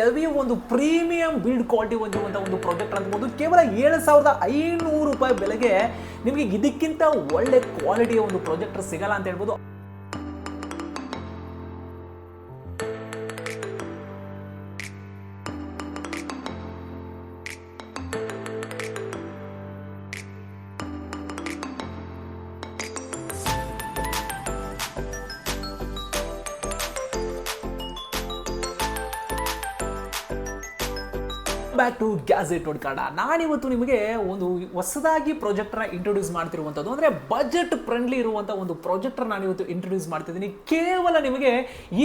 Heavy ಒಂದು premium build quality ಹೊಂದಿರುವಂಥ ಒಂದು ಪ್ರಾಜೆಕ್ಟ್ ಅನ್ಬೋದು ಕೇವಲ ಏಳು ಸಾವಿರದ ಐನೂರು ರೂಪಾಯಿ ಬೆಲೆಗೆ ನಿಮಗೆ ಇದಕ್ಕಿಂತ ಒಳ್ಳೆ ಕ್ವಾಲಿಟಿಯ ಒಂದು ಪ್ರಾಜೆಕ್ಟ್ ಸಿಗಲ್ಲ ಅಂತ ಹೇಳ್ಬೋದು. ಬ್ಯಾಕ್ ಟು ಗ್ಯಾಜೆಟ್ ಕನ್ನಡ ನಾನಿವತ್ತು ನಿಮಗೆ ಒಂದು ಹೊಸದಾಗಿ ಪ್ರಾಜೆಕ್ಟರ್ನ ಇಂಟ್ರೊಡ್ಯೂಸ್ ಮಾಡ್ತಿರುವಂಥದ್ದು ಅಂದರೆ ಬಜೆಟ್ ಫ್ರೆಂಡ್ಲಿ ಇರುವಂಥ ಒಂದು ಪ್ರಾಜೆಕ್ಟರ್ ನಾನು ಇವತ್ತು ಇಂಟ್ರೊಡ್ಯೂಸ್ ಮಾಡ್ತಿದ್ದೀನಿ. ಕೇವಲ ನಿಮಗೆ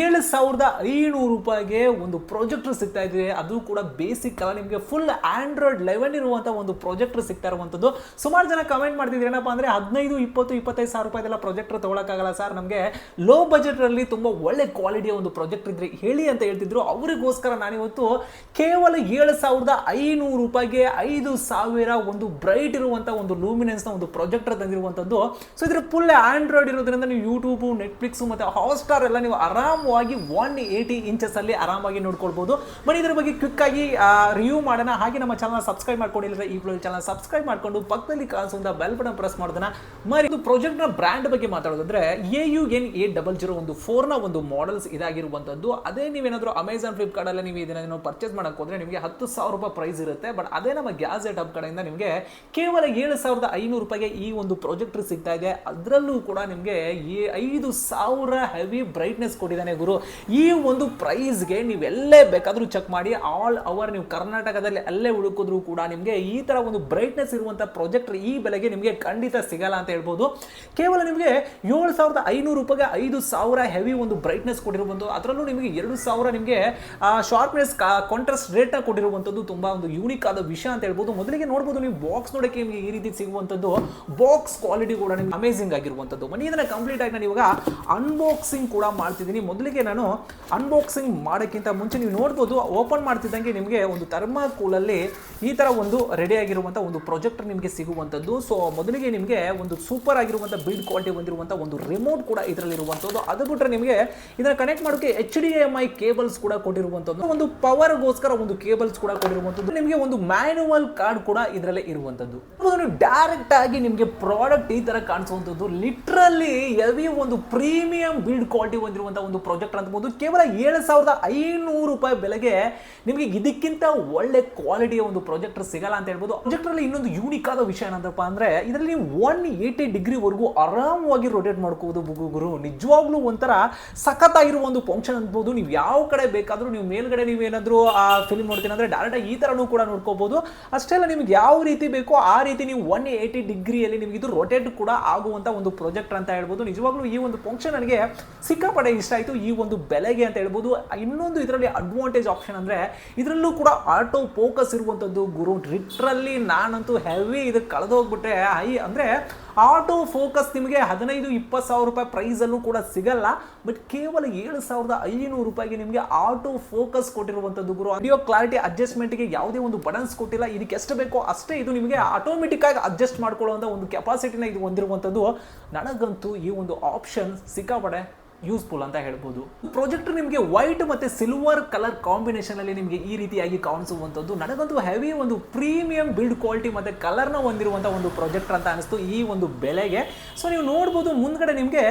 ಏಳು ಸಾವಿರದ ಐನೂರು ರೂಪಾಯಿಗೆ ಒಂದು ಪ್ರಾಜೆಕ್ಟರ್ ಸಿಗ್ತಾ ಇದೆ. ಅದು ಕೂಡ ಬೇಸಿಕ್ ಅಲ್ಲ. ನಿಮಗೆ ಫುಲ್ ಆಂಡ್ರಾಯ್ಡ್ ಲೆವೆನ್ ಇರುವಂಥ ಒಂದು ಪ್ರಾಜೆಕ್ಟರ್ ಸಿಗ್ತಾ ಇರುವಂಥದ್ದು ಸುಮಾರು ಜನ ಕಮೆಂಟ್ ಮಾಡ್ತಿದ್ರು, ಏನಪ್ಪ ಅಂದರೆ ಹದಿನೈದು, ಇಪ್ಪತ್ತು, ಇಪ್ಪತ್ತೈದು ಸಾವಿರ ರೂಪಾಯಿದೆಲ್ಲ ಪ್ರೊಜೆಕ್ಟರ್ ತೊಗೊಳಕ್ಕಾಗಲ್ಲ ಸರ್ ನಮಗೆ ಲೋ ಬಜೆಟಲ್ಲಿ ತುಂಬ ಒಳ್ಳೆ ಕ್ವಾಲಿಟಿಯ ಒಂದು ಪ್ರಾಜೆಕ್ಟ್ ಇದ್ರೆ ಹೇಳಿ ಅಂತ ಹೇಳ್ತಿದ್ರು. ಅವರಿಗೋಸ್ಕರ ನಾನಿವತ್ತು ಕೇವಲ ಏಳು ಸಾವಿರದ ಐನೂರು ರೂಪಾಯಿಗೆ ಐದು ಸಾವಿರ ಒಂದು ಬ್ರೈಟ್ ಇರುವಂಥ ಒಂದು ಲೂಮಿನೆನ್ಸ್ನ ಒಂದು ಪ್ರೊಜೆಕ್ಟರ್ ತಂದಿರುವಂಥದ್ದು ಸೊ ಇದರ ಫುಲ್ ಆಂಡ್ರಾಯ್ಡ್ ಇರೋದ್ರಿಂದ ನೀವು ಯೂಟ್ಯೂಬು ನೆಟ್ಫ್ಲಿಕ್ಸು ಮತ್ತು ಹಾಟ್ಸ್ಟಾರ್ ಎಲ್ಲ ನೀವು ಆರಾಮವಾಗಿ ಒನ್ ಏಯ್ಟಿ ಇಂಚಸ್ಸಲ್ಲಿ ಆರಾಮಾಗಿ ನೋಡ್ಕೊಳ್ಬೋದು. ಬನ್ನಿ, ಇದರ ಬಗ್ಗೆ ಕ್ವಿಕ್ ಆಗಿ ರಿವ್ಯೂ ಮಾಡೋಣ. ಹಾಗೆ ನಮ್ಮ ಚಾನಲ್ ಸಬ್ಸ್ಕ್ರೈಬ್ ಮಾಡ್ಕೊಂಡಿಲ್ಲ ಈ ಚಾನಲ್ ಸಬ್ಸ್ಕ್ರೈಬ್ ಮಾಡ್ಕೊಂಡು ಪಕ್ಕದಲ್ಲಿ ಕಾಣಿಸುವಂಥ ಬೆಲ್ ಬಟನ್ ಪ್ರೆಸ್ ಮಾಡೋದನ್ನ ಮರಿ. ಇದು ಪ್ರಾಜೆಕ್ಟ್ನ ಬ್ರ್ಯಾಂಡ್ ಬಗ್ಗೆ ಮಾತಾಡೋದಂದ್ರೆ A U N eight double zero ಒಂದು ಫೋರ್ನ ಒಂದು ಮಾಡೆಲ್ಸ್ ಇದಾಗಿರುವಂಥದ್ದು ಅದೇ ನೀವೇನಾದರೂ ಅಮೆಝಾನ್ ಫ್ಲಿಪ್ಕಾರ್ಟಲ್ಲಿ ನೀವು ಇದನ್ನು ಪರ್ಚೇಸ್ ಮಾಡೋಕ್ಕೆ ಹೋದ್ರೆ ನಿಮಗೆ ಹತ್ತು ಸಾವಿರ ರೂಪಾಯಿ ಪ್ರೈಸ್ ಇರುತ್ತೆ. ಬಟ್ ಅದೇ ನಮ್ಮ ಗ್ಯಾಸೆಟ್ ಹಬ್ ಕಡೆಯಿಂದ ನಿಮಗೆ ಕೇವಲ ಏಳು ಸಾವಿರದ ಐನೂರು ರೂಪಾಯಿಗೆ ಈ ಒಂದು ಪ್ರಾಜೆಕ್ಟ್ ಸಿಗ್ತಾ ಇದೆ. ಅದರಲ್ಲೂ ಕೂಡ ನಿಮಗೆ ಐದು ಸಾವಿರ ಹೆವಿ ಬ್ರೈಟ್ನೆಸ್ ಕೊಟ್ಟಿದ್ದಾನೆ ಗುರು. ಈ ಒಂದು ಪ್ರೈಸ್ಗೆ ನೀವೆಲ್ಲೇ ಬೇಕಾದರೂ ಚೆಕ್ ಮಾಡಿ ಆಲ್ ಅವರ್ ನೀವು ಕರ್ನಾಟಕದಲ್ಲಿ ಅಲ್ಲೇ ಹುಡುಕಿದ್ರು ಕೂಡ ನಿಮಗೆ ಈ ಥರ ಒಂದು ಬ್ರೈಟ್ನೆಸ್ ಇರುವಂಥ ಪ್ರಾಜೆಕ್ಟರ್ ಈ ಬೆಲೆಗೆ ನಿಮಗೆ ಖಂಡಿತ ಸಿಗಲ್ಲ ಅಂತ ಹೇಳ್ಬೋದು. ಕೇವಲ ನಿಮಗೆ ಏಳು ಸಾವಿರದ ಐನೂರು ರೂಪಾಯಿಗೆ ಐದು ಸಾವಿರ ಹೆವಿ ಒಂದು ಬ್ರೈಟ್ನೆಸ್ ಕೊಟ್ಟಿರುವಂಥದ್ದು ಅದರಲ್ಲೂ ನಿಮಗೆ ಎರಡು ಸಾವಿರ ನಿಮಗೆ ಶಾರ್ಪ್ನೆಸ್ ಕಾಂಟ್ರಾಸ್ಟ್ ರೇಟ್ನ ಕೊಟ್ಟಿರುವಂಥದ್ದು ತುಂಬ ಒಂದು ಯೂನಿಕ್ ಆದ ವಿಷಯ ಅಂತ ಹೇಳ್ಬೋದು. ಮೊದಲಿಗೆ ನೋಡ್ಬೋದು ನೀವು ಬಾಕ್ಸ್ ನೋಡೋಕ್ಕೆ ನಿಮಗೆ ಈ ರೀತಿ ಸಿಗುವಂಥದ್ದು ಬಾಕ್ಸ್ ಕ್ವಾಲಿಟಿ ಕೂಡ ನಿಮ್ಗೆ ಅಮೇಸಿಂಗ್ ಆಗಿರುವಂಥದ್ದು. ಮನೆ ಇದನ್ನು ಕಂಪ್ಲೀಟ್ ಆಗಿ ನಾನು ಇವಾಗ ಅನ್ಬಾಕ್ಸಿಂಗ್ ಕೂಡ ಮಾಡ್ತಿದ್ದೀನಿ. ಮೊದಲಿಗೆ ನಾನು ಅನ್ಬಾಕ್ಸಿಂಗ್ ಮಾಡೋಕ್ಕಿಂತ ಮುಂಚೆ ನೀವು ನೋಡ್ಬೋದು ಓಪನ್ ಮಾಡ್ತಿದ್ದಂಗೆ ನಿಮಗೆ ಒಂದು ಥರ್ಮಾಕೂಲಲ್ಲಿ ಈ ಥರ ಒಂದು ರೆಡಿ ಆಗಿರುವಂಥ ಒಂದು ಪ್ರೊಜೆಕ್ಟರ್ ನಿಮಗೆ ಸಿಗುವಂಥದ್ದು. ಸೊ ಮೊದಲಿಗೆ ನಿಮಗೆ ಒಂದು ಸೂಪರ್ ಆಗಿರುವಂಥ ಬಿಲ್ಡ್ ಕ್ವಾಲಿಟಿ ಹೊಂದಿರುವಂಥ ಒಂದು ರಿಮೋಟ್ ಕೂಡ ಇದರಲ್ಲಿರುವಂಥದ್ದು. ಅದು ಬಿಟ್ಟರೆ ನಿಮಗೆ ಇದನ್ನು ಕನೆಕ್ಟ್ ಮಾಡೋಕ್ಕೆ H D M I cables ಕೂಡ ಕೊಟ್ಟಿರುವಂಥದ್ದು. ಒಂದು ಪವರ್ಗೋಸ್ಕರ ಒಂದು ಕೇಬಲ್ಸ್ ಕೂಡ ಕೊಟ್ಟಿರುವಂಥದ್ದು. ನಿಮಗೆ ಒಂದು ಮ್ಯಾನುವಲ್ ಕಾರ್ಡ್ ಕೂಡ ಇದರಲ್ಲೇ ಇರುವಂಥದ್ದು. ಡೈರೆಕ್ಟ್ ಆಗಿ ನಿಮಗೆ ಪ್ರಾಡಕ್ಟ್ ಈ ತರ ಕಾಣಿಸುವಂಥದ್ದು. ಲಿಟ್ರಲಿ ಎವಿ ಒಂದು ಪ್ರೀಮಿಯಂ ಬಿಲ್ಡ್ ಕ್ವಾಲಿಟಿ ಹೊಂದಿರುವಂಥ ಒಂದು ಪ್ರಾಜೆಕ್ಟ್ ಅಂತಬಹುದು ಕೇವಲ ಏಳು ಸಾವಿರದ ಐನೂರು ರೂಪಾಯಿ ಬೆಲೆಗೆ ನಿಮಗೆ ಇದಕ್ಕಿಂತ ಒಳ್ಳೆ ಕ್ವಾಲಿಟಿಯ ಒಂದು ಪ್ರಾಜೆಕ್ಟರ್ ಸಿಗಲ್ಲ ಅಂತ ಹೇಳ್ಬೋದು. ಪ್ರಾಜೆಕ್ಟರ್ ಅಲ್ಲಿ ಇನ್ನೊಂದು ಯೂನಿಕ್ ಆದ ವಿಷಯ ಏನಂತಪ್ಪ ಅಂದ್ರೆ, ಇದರಲ್ಲಿ ಒನ್ ಏಯ್ಟಿ ಡಿಗ್ರಿವರೆಗೂ ಆರಾಮವಾಗಿ ರೊಟೇಟ್ ಮಾಡ್ಕೋಬಹುದು ಗುರು. ನಿಜವಾಗ್ಲೂ ಒಂಥರ ಸಖತ್ತಾಗಿರುವ ಒಂದು ಫಂಕ್ಷನ್ ಅನ್ಬೋದು ನೀವು ಯಾವ ಕಡೆ ಬೇಕಾದರೂ ನೀವು ಮೇಲ್ಗಡೆ ನೀವು ಏನಾದರೂ, ಆ ಫಿಲ್ಮ್ ನೋಡ್ತೀನಿ ಅಂದ್ರೆ ಡೈರೆಕ್ಟ್ ಈ ಥರನೂ ಕೂಡ ನೋಡ್ಕೋಬೋದು. ಅಷ್ಟೇ ಅಲ್ಲ, ನಿಮ್ಗೆ ಯಾವ ರೀತಿ ಬೇಕೋ ಆ ರೀತಿ ನೀವು ಒನ್ ಏಯ್ಟಿ ಡಿಗ್ರಿಯಲ್ಲಿ ನಿಮಗೆ ಇದು ರೊಟೇಟ್ ಕೂಡ ಆಗುವಂಥ ಒಂದು ಪ್ರಾಜೆಕ್ಟ್ ಅಂತ ಹೇಳ್ಬೋದು. ನಿಜವಾಗ್ಲೂ ಈ ಒಂದು ಫಂಕ್ಷನ್ ನನಗೆ ಸಿಕ್ಕಾಪಡೆ ಇಷ್ಟ ಆಯಿತು. ಈ ಒಂದು ಬೆಲೆಗೆ ಅಂತ ಹೇಳ್ಬೋದು. ಇನ್ನೊಂದು ಇದರಲ್ಲಿ ಅಡ್ವಾಂಟೇಜ್ ಆಪ್ಷನ್ ಅಂದರೆ ಇದರಲ್ಲೂ ಕೂಡ ಆಟೋ ಫೋಕಸ್ ಇರುವಂಥದ್ದು ಗುರು. ಲಿಟ್ರಲ್ಲಿ ನಾನಂತೂ ಹೆವಿ ಇದಕ್ಕೆ ಕಳೆದೋಗ್ಬಿಟ್ರೆ ಐ ಅಂದರೆ ಆಟೋ ಫೋಕಸ್ ನಿಮಗೆ ಹದಿನೈದು, ಇಪ್ಪತ್ತು ಸಾವಿರ ರೂಪಾಯಿ ಪ್ರೈಸಲ್ಲೂ ಕೂಡ ಸಿಗಲ್ಲ. ಬಟ್ ಕೇವಲ ಏಳು ಸಾವಿರದ ಐನೂರು ರೂಪಾಯಿಗೆ ನಿಮಗೆ ಆಟೋ ಫೋಕಸ್ ಕೊಟ್ಟಿರುವಂಥದ್ದು ಗುರು. ಆಡಿಯೋ ಕ್ಲಾರಿಟಿ ಅಡ್ಜಸ್ಟ್ಮೆಂಟ್ಗೆ ಯಾವುದೇ ಒಂದು ಬಟನ್ಸ್ ಕೊಟ್ಟಿಲ್ಲ. ಇದಕ್ಕೆ ಎಷ್ಟು ಬೇಕೋ ಅಷ್ಟೇ ಇದು ನಿಮಗೆ ಆಟೋಮೆಟಿಕ್ ಆಗಿ ಅಡ್ಜಸ್ಟ್ ಮಾಡ್ಕೊಳ್ಳುವಂಥ ಒಂದು ಕೆಪಾಸಿಟಿನ ಇದು ಹೊಂದಿರುವಂಥದ್ದು ನನಗಂತೂ ಈ ಒಂದು ಆಪ್ಷನ್ ಸಿಕ್ಕಾಪಡೆ ಯೂಸ್ಫುಲ್ ಅಂತ ಹೇಳ್ಬೋದು. ಪ್ರಾಜೆಕ್ಟ್ ನಿಮಗೆ ವೈಟ್ ಮತ್ತು ಸಿಲ್ವರ್ ಕಲರ್ ಕಾಂಬಿನೇಷನ್ ಅಲ್ಲಿ ನಿಮಗೆ ಈ ರೀತಿಯಾಗಿ ಕಾಣಿಸುವಂಥದ್ದು. ನನಗಂತೂ ಹೆವಿ ಒಂದು ಪ್ರೀಮಿಯಂ ಬಿಲ್ಡ್ ಕ್ವಾಲಿಟಿ ಮತ್ತು ಕಲರ್ನ ಹೊಂದಿರುವಂಥ ಒಂದು ಪ್ರಾಜೆಕ್ಟರ್ ಅಂತ ಅನಿಸ್ತು ಈ ಒಂದು ಬೆಲೆಗೆ. ಸೊ ನೀವು ನೋಡ್ಬೋದು ಮುಂದ್ಗಡೆ ನಿಮಗೆ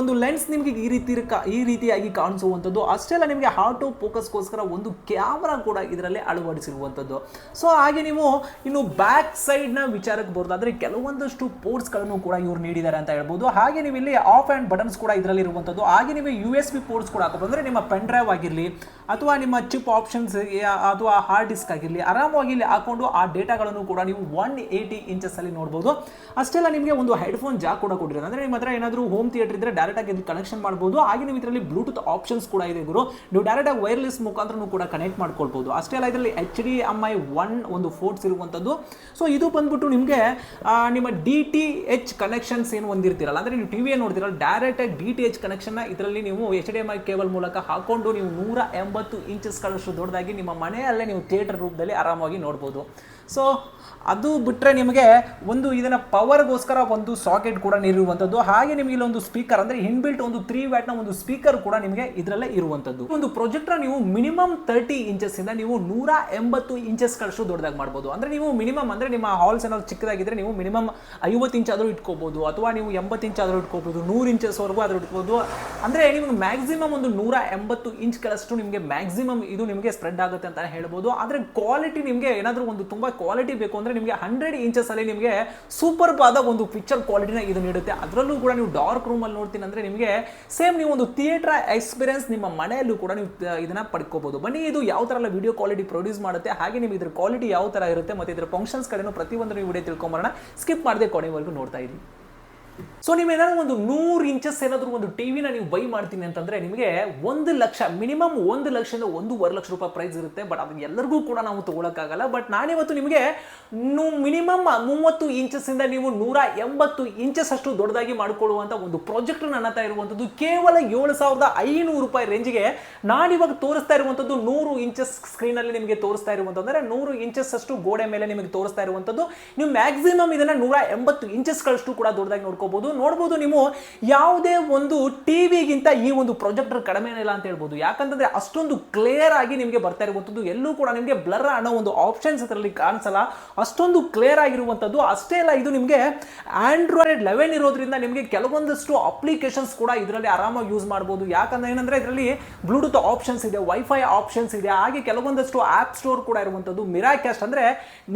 ಒಂದು ಲೆನ್ಸ್ ನಿಮಗೆ ಈ ರೀತಿ ಈ ರೀತಿಯಾಗಿ ಕಾಣಿಸುವಂಥದ್ದು. ಅಷ್ಟೇ ಅಲ್ಲ ನಿಮಗೆ ಆಟೋ ಫೋಕಸ್ಗೋಸ್ಕರ ಒಂದು ಕ್ಯಾಮ್ರಾ ಕೂಡ ಇದರಲ್ಲಿ ಅಳವಡಿಸಿರುವಂಥದ್ದು. ಸೊ ಹಾಗೆ ನೀವು ಇನ್ನು ಬ್ಯಾಕ್ ಸೈಡ್ನ ವಿಚಾರಕ್ಕೆ ಬರೋದಾದರೆ ಕೆಲವೊಂದಷ್ಟು ಪೋರ್ಟ್ಸ್ಗಳನ್ನು ಕೂಡ ಇವರು ನೀಡಿದ್ದಾರೆ ಅಂತ ಹೇಳ್ಬೋದು. ಹಾಗೆ ನೀವು ಇಲ್ಲಿ ಆಫ್ ಆ್ಯಂಡ್ ಬಟನ್ಸ್ ಕೂಡ ಇದರಲ್ಲಿ ಇರುವಂಥದ್ದು ಹಾಗೆ ನೀವು ಯು ಎಸ್ ಬಿ ಪೋರ್ಟ್ಸ್ ಕೂಡ ಹಾಕೋದು ಅಂದರೆ ನಿಮ್ಮ ಪೆನ್ ಡ್ರೈವ್ ಆಗಿರಲಿ, ಅಥವಾ ನಿಮ್ಮ ಚಿಪ್ ಆಪ್ಷನ್ಸ್ ಅಥವಾ ಹಾರ್ಡ್ ಡಿಸ್ಕ್ ಆಗಿರಲಿ, ಆರಾಮವಾಗಿ ಇಲ್ಲಿ ಹಾಕೊಂಡು ಆ ಡೇಟಾಗಳನ್ನು ಕೂಡ ನೀವು ಒನ್ ಏಯ್ಟಿ ಇಂಚಸ್ಸಲ್ಲಿ ನೋಡ್ಬೋದು. ಅಷ್ಟೆಲ್ಲ ನಿಮಗೆ ಒಂದು ಹೆಡ್ಫೋನ್ ಜಾಕ್ ಕೂಡ ಕೊಟ್ಟಿರೋದು ಅಂದರೆ ನಿಮ್ಮ ಹತ್ರ ಏನಾದರೂ ಹೋಮ್ ಥಿಯೇಟರ್ ಇದ್ದರೆ ಡೈರೆಕ್ಟಾಗಿ ಇದು ಕನೆಕ್ಷನ್ ಮಾಡ್ಬೋದು. ಹಾಗೆ ನೀವು ಇದರಲ್ಲಿ ಬ್ಲೂಟೂತ್ ಆಪ್ಷನ್ಸ್ ಕೂಡ ಇದೆ ಗುರು. ನೀವು ಡೈರೆಕ್ಟಾಗಿ ವೈರ್ಲೆಸ್ ಮುಖಾಂತರ ಕೂಡ ಕನೆಕ್ಟ್ ಮಾಡ್ಕೊಳ್ಬೋದು. ಅಷ್ಟೇ ಅಲ್ಲ ಇದರಲ್ಲಿ H D M I one ಒಂದು ಫೋರ್ಟ್ಸ್ ಇರುವಂಥದ್ದು. ಸೊ ಇದು ಬಂದ್ಬಿಟ್ಟು ನಿಮಗೆ ನಿಮ್ಮ ಡಿ ಟಿ ಎಚ್ ಕನೆಕ್ಷನ್ಸ್ ಏನು ಹೊಂದಿರ್ತೀರಲ್ಲ, ಅಂದರೆ ನೀವು ಟಿ ವಿ ನೋಡ್ತೀರಲ್ಲ ಡೈರೆಕ್ಟಾಗಿ ಡಿ ಟಿ ಎಚ್ ಕನೆಕ್ಷನ್ನ ಇದರಲ್ಲಿ ನೀವು H D M I cable ಮೂಲಕ ಹಾಕೊಂಡು ನೀವು ನೂರ ಎಂಬತ್ತು ಇಂಚಸ್ಗಳಷ್ಟು ದೊಡ್ಡದಾಗಿ ನಿಮ್ಮ ಮನೆಯಲ್ಲೇ ನೀವು ಥಿಯೇಟರ್ ರೂಪದಲ್ಲಿ ಆರಾಮಾಗಿ ನೋಡ್ಬೋದು. ಸೊ ಅದು ಬಿಟ್ಟರೆ ನಿಮಗೆ ಒಂದು ಇದನ್ನ ಪವರ್ಗೋಸ್ಕರ ಒಂದು ಸಾಕೆಟ್ ಕೂಡ ಇರುವಂಥದ್ದು ಹಾಗೆ ನಿಮಗೆ ಇಲ್ಲೊಂದು ಸ್ಪೀಕರ್ ಅಂದರೆ ಇನ್ಬಿಲ್ಟ್ ಒಂದು ತ್ರೀ ವ್ಯಾಟ್ನ ಒಂದು ಸ್ಪೀಕರ್ ಕೂಡ ನಿಮಗೆ ಇದರಲ್ಲೇ ಇರುವಂಥದ್ದು. ಒಂದು ಪ್ರೊಜೆಕ್ಟರ್ ನೀವು ಮಿನಿಮಮ್ ತರ್ಟಿ ಇಂಚಸ್ ಇಂದ ನೀವು ನೂರ ಎಂಬತ್ತು ಇಂಚಸ್ಗಳಷ್ಟು ದೊಡ್ಡದಾಗಿ ಮಾಡ್ಬೋದು. ಅಂದರೆ ನೀವು ಮಿನಿಮಮ್ ಅಂದರೆ ನಿಮ್ಮ ಹಾಲ್ಸ್ ಏನಾದ್ರು ಚಿಕ್ಕದಾಗಿದ್ರೆ ನೀವು ಮಿನಿಮಮ್ ಐವತ್ತು ಇಂಚ್ ಆದರೂ ಇಟ್ಕೋಬೋದು, ಅಥವಾ ನೀವು ಎಂಬತ್ತು ಇಂಚ್ ಆದರೂ ಇಟ್ಕೋಬೋದು, ನೂರು ಇಂಚಸ್ವರೆಗೂ ಆದರೂ ಇಟ್ಕೋಬೋದು ಅಂದರೆ ನಿಮಗೆ ಮ್ಯಾಕ್ಸಿಮಮ್ ಒಂದು ನೂರ ಎಂಬತ್ತು ಇಂಚ್ಗಳಷ್ಟು ನಿಮಗೆ ಮ್ಯಾಕ್ಸಿಮಮ್ ಇದು ನಿಮಗೆ ಸ್ಪ್ರೆಡ್ ಆಗುತ್ತೆ ಅಂತ ಹೇಳ್ಬೋದು. ಆದರೆ ಕ್ವಾಲಿಟಿ ನಿಮಗೆ ಏನಾದರೂ ಒಂದು ತುಂಬ ಕ್ವಾಲಿಟಿ ಬೇಕು ಅಂದರೆ ನಿಮಗೆ ಹಂಡ್ರೆಡ್ ಇಂಚಸ್ ಅಲ್ಲಿ ನಿಮಗೆ ಸೂಪರ್ ಆದ ಒಂದು ಪಿಕ್ಚರ್ ಕ್ವಾಲಿಟಿನ ಇದು ನೀಡುತ್ತೆ. ಅದರಲ್ಲೂ ಕೂಡ ನೀವು ಡಾರ್ಕ್ ರೂಮಲ್ಲಿ ನೋಡ್ತೀನಿ ಅಂದರೆ ನಿಮಗೆ ಸೇಮ್ ನೀವು ಒಂದು ಥಿಯೇಟ್ರ್ ಎಕ್ಸ್ಪೀರಿಯನ್ಸ್ ನಿಮ್ಮ ಮನೆಯಲ್ಲೂ ಕೂಡ ನೀವು ಇದನ್ನು ಪಡ್ಕೋಬೋದು. ಬನ್ನಿ, ಇದು ಯಾವ ಥರ ವಿಡಿಯೋ ಕ್ವಾಲಿಟಿ ಪ್ರೊಡ್ಯೂಸ್ ಮಾಡುತ್ತೆ, ಹಾಗೆ ನಿಮಗೆ ಇದ್ರ ಕ್ವಾಲಿಟಿ ಯಾವ ಥರ ಇರುತ್ತೆ, ಮತ್ತು ಇದರ ಫಂಕ್ಷನ್ಸ್ ಕಡೆನೂ ಪ್ರತಿಯೊಂದು ನೀವು ವಿಡಿಯೋ ತಿಳ್ಕೊಂಬರೋಣ. ಸ್ಕಿಪ್ ಮಾಡದೆ ಕೊನೆವರೆಗೂ ನೋಡ್ತಾ ಇದ್ದೀವಿ ಸೊ ನೀವೇನಾದ್ರು ಒಂದು ನೂರು ಇಂಚಸ್ ಏನಾದರೂ ಒಂದು ಟಿವಿನ ನೀವು ಬೈ ಮಾಡ್ತೀನಿ ಅಂತಂದ್ರೆ ನಿಮಗೆ ಒಂದು ಲಕ್ಷ ಮಿನಿಮಮ್ ಒಂದು ಲಕ್ಷದಿಂದ ಒಂದೂವರೆ ಲಕ್ಷ ರೂಪಾಯಿ ಪ್ರೈಸ್ ಇರುತ್ತೆ. ಬಟ್ ಅದು ಎಲ್ಲರಿಗೂ ಕೂಡ ನಾವು ತಗೊಳಕ್ಕಾಗಲ್ಲ. ಬಟ್ ನಾನಿವತ್ತು ನಿಮಗೆ ಮಿನಿಮಮ್ ಮೂವತ್ತು ಇಂಚಸ್ ಇಂದ ನೀವು ನೂರ ಎಂಬತ್ತು ಇಂಚಸ್ ಅಷ್ಟು ದೊಡ್ಡದಾಗಿ ಮಾಡಿಕೊಳ್ಳುವಂತ ಒಂದು ಪ್ರಾಜೆಕ್ಟ್ ನನ್ನ ಹತ್ರ ಇರುವಂಥದ್ದು ಕೇವಲ ಏಳು ಸಾವಿರದ ಐನೂರು ರೂಪಾಯಿ ರೇಂಜ್ಗೆ ನಾನಿವಾಗ ತೋರಿಸ್ತಾ ಇರುವಂಥದ್ದು ನೂರು ಇಂಚಸ್ ಸ್ಕ್ರೀನ್ ಅಲ್ಲಿ ನಿಮಗೆ ತೋರಿಸ್ತಾ ಇರುವಂಥದ್ದು. ನೂರು ಇಂಚಸ್ ಅಷ್ಟು ಗೋಡೆ ಮೇಲೆ ನಿಮಗೆ ತೋರಿಸ್ತಾ ಇರುವಂಥದ್ದು. ನೀವು ಮ್ಯಾಕ್ಸಿಮಮ್ ಇದನ್ನ ನೂರ ಎಂಬತ್ತು ಇಂಚಸ್ಗಳಷ್ಟು ಕೂಡ ದೊಡ್ಡದಾಗಿ ನೋಡ್ಕೋಬಹುದು ನೋಡ್ಬೋದು ನೀವು ಯಾವುದೇ ಒಂದು ಟಿವಿಗಿಂತ ಈ ಒಂದು ಪ್ರೊಜೆಕ್ಟರ್ ಕಡಿಮೆ ಇಲ್ಲ ಅಂತ ಹೇಳ್ಬೋದು. ಯಾಕಂತಂದ್ರೆ ಅಷ್ಟೊಂದು ಕ್ಲಿಯರ್ ಆಗಿ ನಿಮಗೆ ಬರ್ತಾ ಇರುವಂಥದ್ದು. ಎಲ್ಲೂ ಕೂಡ ನಿಮಗೆ ಬ್ಲರ್ ಅನ್ನೋ ಒಂದು ಆಪ್ಷನ್ಸ್ ಅದರಲ್ಲಿ ಕಾಣಿಸಲ್ಲ. ಅಷ್ಟೊಂದು ಕ್ಲಿಯರ್ ಆಗಿರುವಂಥದ್ದು. ಅಷ್ಟೇ ಅಲ್ಲ, ಇದು ನಿಮಗೆ ಆಂಡ್ರಾಯ್ಡ್ ಲೆವೆನ್ ಇರೋದ್ರಿಂದ ನಿಮಗೆ ಕೆಲವೊಂದಷ್ಟು ಅಪ್ಲಿಕೇಶನ್ಸ್ ಕೂಡ ಇದರಲ್ಲಿ ಆರಾಮಾಗಿ ಯೂಸ್ ಮಾಡ್ಬೋದು. ಯಾಕಂದ್ರೆ ಏನಂದ್ರೆ ಇದರಲ್ಲಿ ಬ್ಲೂಟೂತ್ ಆಪ್ಷನ್ಸ್ ಇದೆ ವೈಫೈ ಆಪ್ಷನ್ಸ್ ಇದೆ, ಹಾಗೆ ಕೆಲವೊಂದಷ್ಟು ಆಪ್ ಸ್ಟೋರ್ ಕೂಡ ಇರುವಂಥದ್ದು. ಮಿರಾಕ್ಯಾಸ್ಟ್ ಅಂದ್ರೆ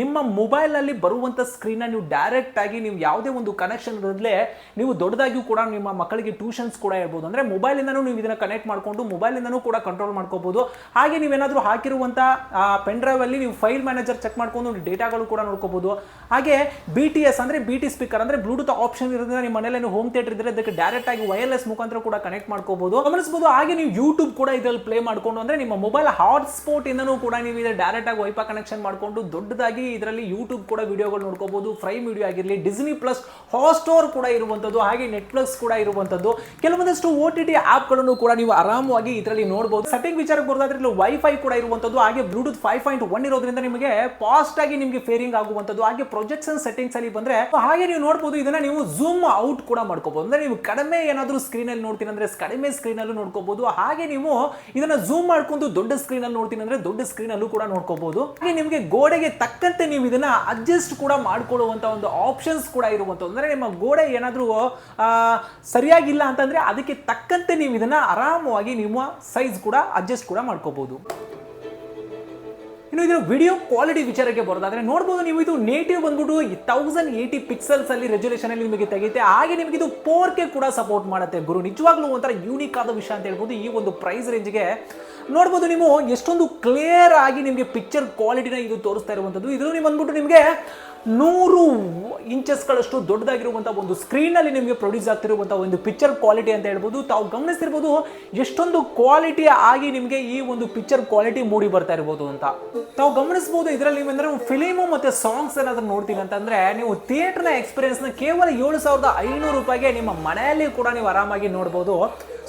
ನಿಮ್ಮ ಮೊಬೈಲ್ನಲ್ಲಿ ಬರುವಂಥ ಸ್ಕ್ರೀನ್ ನೀವು ಡೈರೆಕ್ಟ್ ಆಗಿ ನೀವು ಯಾವುದೇ ಒಂದು ಕನೆಕ್ಷನ್ ಇರದಲೇ ನೀವು ದೊಡ್ಡದಾಗಿಯೂ ಕೂಡ ನಿಮ್ಮ ಮಕ್ಕಳಿಗೆ ಟ್ಯೂಷನ್ಸ್ ಕೂಡ ಇರ್ಬೋದು. ಅಂದ್ರೆ ಮೊಬೈಲಿಂದನೂ ನೀವು ಇದನ್ನ ಕನೆಕ್ಟ್ ಮಾಡ್ಕೊಂಡು ಮೊಬೈಲಿಂದನೂ ಕೂಡ ಕಂಟ್ರೋಲ್ ಮಾಡ್ಕೋಬಹುದು ಹಾಗೆ ನೀವೇನಾದರೂ ಹಾಕಿರುವಂಥ ಪೆನ್ ಡ್ರೈವ್ ಅಲ್ಲಿ ನೀವು ಫೈಲ್ ಮ್ಯಾನೇಜರ್ ಚೆಕ್ ಮಾಡ್ಕೊಂಡು ಡೇಟಾಗಳು ಕೂಡ ನೋಡ್ಕೋಬೋದು. ಹಾಗೆ ಬಿ ಟಿ ಎಸ್ ಅಂದ್ರೆ ಬಿ ಟಿ ಸ್ಪೀಕರ್ ಅಂದ್ರೆ ಬ್ಲೂಟೂತ್ ಆಪ್ಷನ್ ಇರೋದ್ರಿಂದ ನಿಮ್ಮ ಮನೇಲಿ ಹೋಮ್ ಥಿಯೇಟರ್ ಇದ್ರೆ ಅದಕ್ಕೆ ಡೈರೆಕ್ಟ್ ಆಗಿ ವೈರ್ಲೆಸ್ ಮುಖಾಂತರ ಕೂಡ ಕನೆಕ್ಟ್ ಮಾಡ್ಕೋಬೋದು. ಗಮನಿಸಬಹುದು ಹಾಗೆ ನೀವು ಯೂಟ್ಯೂಬ್ ಕೂಡ ಇದರಲ್ಲಿ ಪ್ಲೇ ಮಾಡ್ಕೊಂಡು ಅಂದ್ರೆ ನಿಮ್ಮ ಮೊಬೈಲ್ ಹಾಟ್ಸ್ಪಾಟ್ ಇಂದನೂ ಕೂಡ ನೀವು ಇದರ ಡೈರೆಕ್ಟ್ ಆಗಿ ವೈಫೈ ಕನೆಕ್ಷನ್ ಮಾಡ್ಕೊಂಡು ದೊಡ್ಡದಾಗಿ ಇದರಲ್ಲಿ ಯೂಟ್ಯೂಬ್ ಕೂಡ ವಿಡಿಯೋಗಳು ನೋಡ್ಕೋಬಹುದು ಫ್ರೈಮ್ ವಿಡಿಯೋ ಆಗಿರಲಿ ಡಿಸ್ನಿ ಪ್ಲಸ್ ಹಾಟ್ಸ್ಟಾರ್ ಕೂಡ ಇರುವಂಥದ್ದು ಹಾಗೆ ನೆಟ್ಫ್ಲಿಕ್ಸ್ ಕೂಡ ಇರುವಂಥದ್ದು ಕೆಲವೊಂದಷ್ಟು ಓ ಟಿ ಟಿ ಆಪ್ಗಳನ್ನು ಕೂಡ ನೀವು ಆರಾಮವಾಗಿ ಇದರಲ್ಲಿ ನೋಡಬಹುದು ಸೆಟ್ಟಿಂಗ್ ವಿಚಾರಕ್ಕೆ ಬರೋದಾದ್ರೆ ಇಲ್ಲಿ ವೈಫೈ ಕೂಡ ಇರುವಂಥದ್ದು ಹಾಗೆ ಬ್ಲೂಟೂತ್ ಫೈವ್ ಪಾಯಿಂಟ್ ಒನ್ ಇರೋದ್ರಿಂದ ನಿಮಗೆ ಫಾಸ್ಟ್ ಆಗಿ ನಿಮಗೆ ಫೇರಿಂಗ್ ಆಗುವಂಥದ್ದು ಹಾಗೆ ಪ್ರೊಜೆಕ್ಷನ್ ಸೆಟ್ಟಿಂಗ್ಸ್ ಅಲ್ಲಿ ಬಂದ್ರೆ ಹಾಗೆ ನೀವು ನೋಡಬಹುದು ಇದನ್ನ ನೀವು ಝೂಮ್ ಔಟ್ ಕೂಡ ಮಾಡ್ಕೋಬಹುದು ಅಂದ್ರೆ ನೀವು ಕಡಿಮೆ ಏನಾದರೂ ಸ್ಕ್ರೀನ್ ಅಲ್ಲಿ ನೋಡ್ತೀನಿ ಅಂದ್ರೆ ಕಡಿಮೆ ಸ್ಕ್ರೀನ್ ಅಲ್ಲೂ ನೋಡ್ಕೋಬಹುದು ಹಾಗೆ ನೀವು ಇದನ್ನ ಝೂಮ್ ಮಾಡ್ಕೊಂಡು ದೊಡ್ಡ ಸ್ಕ್ರೀನ್ ಅಲ್ಲಿ ನೋಡ್ತೀನಿ ಅಂದ್ರೆ ದೊಡ್ಡ ಸ್ಕ್ರೀನ್ ಅಲ್ಲೂ ಕೂಡ ನೋಡ್ಕೋಬಹುದು ಹಾಗೆ ನಿಮಗೆ ಗೋಡೆಗೆ ತಕ್ಕಂತೆ ನೀವು ಇದನ್ನ ಅಡ್ಜಸ್ಟ್ ಕೂಡ ಮಾಡ್ಕೊಳ್ಳುವಂತ ಒಂದು ಆಪ್ಷನ್ಸ್ ಕೂಡ ಇರುವಂತ ಅಂದ್ರೆ ನಿಮ್ಮ ಗೋಡೆ ಏನಾದರೂ ಸರಿಯಾಗಿಲ್ಲ ಅಂತಂದ್ರೆ ಅದಕ್ಕೆ ತಕ್ಕಂತೆ ನೀವು ಇದನ್ನು ಆರಾಮವಾಗಿ ನಿಮ್ಮ ಸೈಜ್ ಕೂಡ ಅಡ್ಜಸ್ಟ್ ಕೂಡ ಮಾಡ್ಕೋಬೋದು. ಇನ್ನು ಇದರ ವಿಡಿಯೋ ಕ್ವಾಲಿಟಿ ವಿಚಾರಕ್ಕೆ ಬರೋದಾದ್ರೆ ನೋಡ್ಬೋದು ನೀವು ಇದು ನೇಟಿವ್ ಬಂದ್ಬಿಟ್ಟು ತೌಸಂಡ್ ಏಯ್ಟಿ ಪಿಕ್ಸೆಲ್ಸ್ ಅಲ್ಲಿ ರೆಸೊಲ್ಯೂಷನ್ ಅಲ್ಲಿ ನಿಮಗೆ ತೆಗೆಯುತ್ತೆ. ಹಾಗೆ ನಿಮಗೆ ಇದು ಫೋರ್ ಕೆ ಕೂಡ ಸಪೋರ್ಟ್ ಮಾಡುತ್ತೆ ಗುರು. ನಿಜವಾಗ್ಲೂ ಒಂಥರ ಯೂನಿಕ್ ಆದ ವಿಷಯ ಅಂತ ಹೇಳ್ಬೋದು. ಈ ಒಂದು ಪ್ರೈಸ್ ರೇಂಜ್ಗೆ ನೋಡ್ಬೋದು ನೀವು ಎಷ್ಟೊಂದು ಕ್ಲಿಯರ್ ಆಗಿ ನಿಮಗೆ ಪಿಕ್ಚರ್ ಕ್ವಾಲಿಟಿನ ಇದು ತೋರಿಸ್ತಾ ಇರುವಂಥದ್ದು. ನೀವು ಬಂದ್ಬಿಟ್ಟು ನಿಮಗೆ ನೂರು ಇಂಚಸ್ಗಳಷ್ಟು ದೊಡ್ಡದಾಗಿರುವಂಥ ಒಂದು ಸ್ಕ್ರೀನಲ್ಲಿ ನಿಮಗೆ ಪ್ರೊಡ್ಯೂಸ್ ಆಗ್ತಿರುವಂಥ ಒಂದು ಪಿಕ್ಚರ್ ಕ್ವಾಲಿಟಿ ಅಂತ ಹೇಳ್ಬೋದು. ತಾವು ಗಮನಿಸಿರ್ಬೋದು ಎಷ್ಟೊಂದು ಕ್ವಾಲಿಟಿ ಆಗಿ ನಿಮಗೆ ಈ ಒಂದು ಪಿಕ್ಚರ್ ಕ್ವಾಲಿಟಿ ಮೂಡಿ ಬರ್ತಾ ಇರ್ಬೋದು ಅಂತ. ತಾವು ಗಮನಿಸ್ಬೋದು ಇದರಲ್ಲಿ ನೀವೇಂದ್ರೆ ಫಿಲಿಮು ಮತ್ತು ಸಾಂಗ್ಸ್ ಏನಾದರೂ ನೋಡ್ತೀವಿ ಅಂತಂದರೆ ನೀವು ಥಿಯೇಟ್ರ್ನ ಎಕ್ಸ್ಪೀರಿಯನ್ಸ್ನ ಕೇವಲ ಏಳು ಸಾವಿರದ ಐನೂರು ರೂಪಾಯಿಗೆ ನಿಮ್ಮ ಮನೆಯಲ್ಲಿ ಕೂಡ ನೀವು ಆರಾಮಾಗಿ ನೋಡ್ಬೋದು.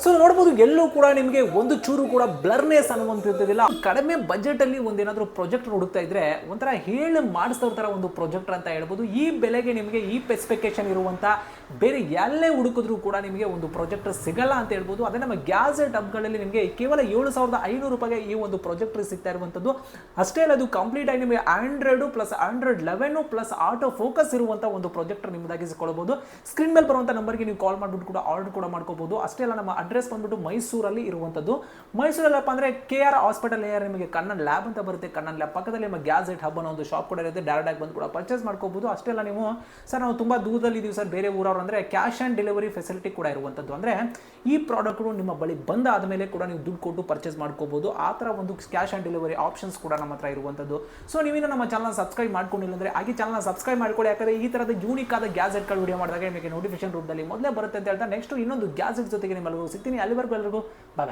ಸೊ ನೋಡ್ಬೋದು, ಎಲ್ಲೂ ಕೂಡ ನಿಮಗೆ ಒಂದು ಚೂರು ಕೂಡ ಬ್ಲರ್ನೆಸ್ ಅನ್ನುವಂಥದ್ದಿಲ್ಲ. ಕಡಿಮೆ ಬಜೆಟ್ ಅಲ್ಲಿ ಒಂದೇನಾದರೂ ಪ್ರಾಜೆಕ್ಟ್ ಹುಡುಕ್ತಾ ಇದ್ರೆ ಒಂಥರ ಹೇಳಿ ಮಾಡಿಸ್ತಾ ಒಂದು ಪ್ರಾಜೆಕ್ಟರ್ ಅಂತ ಹೇಳ್ಬೋದು. ಈ ಬೆಲೆಗೆ ನಿಮಗೆ ಈ ಸ್ಪೆಸಿಫಿಕೇಶನ್ ಇರುವಂತ ಬೇರೆ ಎಲ್ಲೇ ಹುಡುಕಿದ್ರು ಕೂಡ ನಿಮಗೆ ಒಂದು ಪ್ರಾಜೆಕ್ಟರ್ ಸಿಗಲ್ಲ ಅಂತ ಹೇಳ್ಬೋದು. ಅದೇ ನಮ್ಮ ಗ್ಯಾಸೆಟ್ ಹಬ್ಗಳಲ್ಲಿ ನಿಮಗೆ ಕೇವಲ ಏಳು ಸಾವಿರದ ಐನೂರು ರೂಪಾಯಿಗೆ ಈ ಒಂದು ಪ್ರಾಜೆಕ್ಟರ್ ಸಿಗ್ತಾ ಇರುವಂಥದ್ದು. ಅಷ್ಟೇ ಅಲ್ಲ, ಅದು ಕಂಪ್ಲೀಟ್ ಆಗಿ ನಿಮಗೆ Android plus Android eleven plus auto focus ಇರುವಂಥ ಒಂದು ಪ್ರಾಜೆಕ್ಟರ್ ನಿಮ್ಮದಾಗಿಸಿಕೊಳ್ಳಬಹುದು ಸ್ಕ್ರೀನ್ ಮೇಲೆ ಬರುವಂಥ ನಂಬರ್ಗೆ ನೀವು ಕಾಲ್ ಮಾಡಿಬಿಟ್ಟು ಕೂಡ ಆರ್ಡರ್ ಕೂಡ ಮಾಡ್ಕೋಬಹುದು ಅಷ್ಟೇ ಅಲ್ಲ, ನಮ್ಮ ಅಡ್ರೆಸ್ ಬಂದ್ಬಿಟ್ಟು ಮೈಸೂರಲ್ಲಿ ಇರುವಂಥದ್ದು. ಮೈಸೂರಲ್ಲಪ್ಪ ಅಂದರೆ ಕೆ ಆರ್ ಹಾಸ್ಪಿಟಲ್ ಏರ್ ನಿಮಗೆ ಕಣ್ಣನ್ ಲ್ಯಾಬ್ ಅಂತ ಬರುತ್ತೆ. ಕಣ್ಣನ್ ಲ್ಯಾಬ್ ಪಕ್ಕದಲ್ಲಿ ನಿಮ್ಮ ಗ್ಯಾಜೆಟ್ ಹಬ್ ಅನ್ನೋ ಒಂದು ಶಾಪ್ ಕೂಡ ಇರುತ್ತೆ. ಡೈರೆಕ್ಟ್ ಆಗಿ ಬಂದು ಕೂಡ ಪರ್ಚೇಸ್ ಮಾಡ್ಕೋಬೋದು. ಅಷ್ಟೇ ಅಲ್ಲ ನೀವು, ಸರ್ ನಾವು ತುಂಬ ದೂರದಲ್ಲಿ ಇದ್ದೀವಿ ಸರ್. ಬೇರೆ ಊರವ್ರು ಅಂದರೆ ಕ್ಯಾಶ್ ಆ್ಯಂಡ್ ಡೆಲಿವರಿ ಫೆಸಿಲಿಟಿ ಕೂಡ ಇರುವಂಥದ್ದು. ಅಂದರೆ ಈ ಪ್ರಾಡಕ್ಟ್ಗಳು ನಿಮ್ಮ ಬಳಿ ಬಂದ ಆದಮೇಲೆ ಕೂಡ ನೀವು ದುಡ್ಡು ಕೊಟ್ಟು ಪರ್ಚೇಸ್ ಮಾಡ್ಕೋಬೋದು. ಆ ಥರ ಒಂದು ಕ್ಯಾಶ್ ಆ್ಯಂಡ್ ಡೆಲಿವರಿ ಆಪ್ಷನ್ಸ್ ಕೂಡ ನಮ್ಮ ಹತ್ರ ಇರುವಂಥದ್ದು. ಸೊ ನೀವೇನು ನಮ್ಮ ಚಾನಲ್ ಸಬ್ಸ್ಕ್ರೈಬ್ ಮಾಡ್ಕೊಂಡಿಲ್ಲ ಅಂದರೆ ಹಾಗೆ ಚಾನಲ್ ಸಬ್ಸ್ಕ್ರೈಬ್ ಮಾಡ್ಕೊಳ್ಳಿ. ಯಾಕಂದರೆ ಈ ಥರದ ಯೂನಿಕ್ ಆದ ಗ್ಯಾಜೆಟ್ಗಳು ವಿಡಿಯೋ ಮಾಡಿದಾಗ ನಿಮಗೆ ನೋಟಿಫಿಕೇಶನ್ ರೂಪದಲ್ಲಿ ಮೊದಲೇ ಬರುತ್ತೆ ಅಂತ ಹೇಳ್ತಾ ನೆಕ್ಸ್ಟ್ ಇನ್ನೊಂದು ಗ್ಯಾಜೆಟ್ ಜೊತೆಗೆ ನಿಮ್ಮೆಲ್ಲರಿಗೂ ಸಿಗ್ತೀನಿ. ಅಲ್ಲಿವರೆಗೂ ಎಲ್ರಿಗೂ ಬಾಯ್.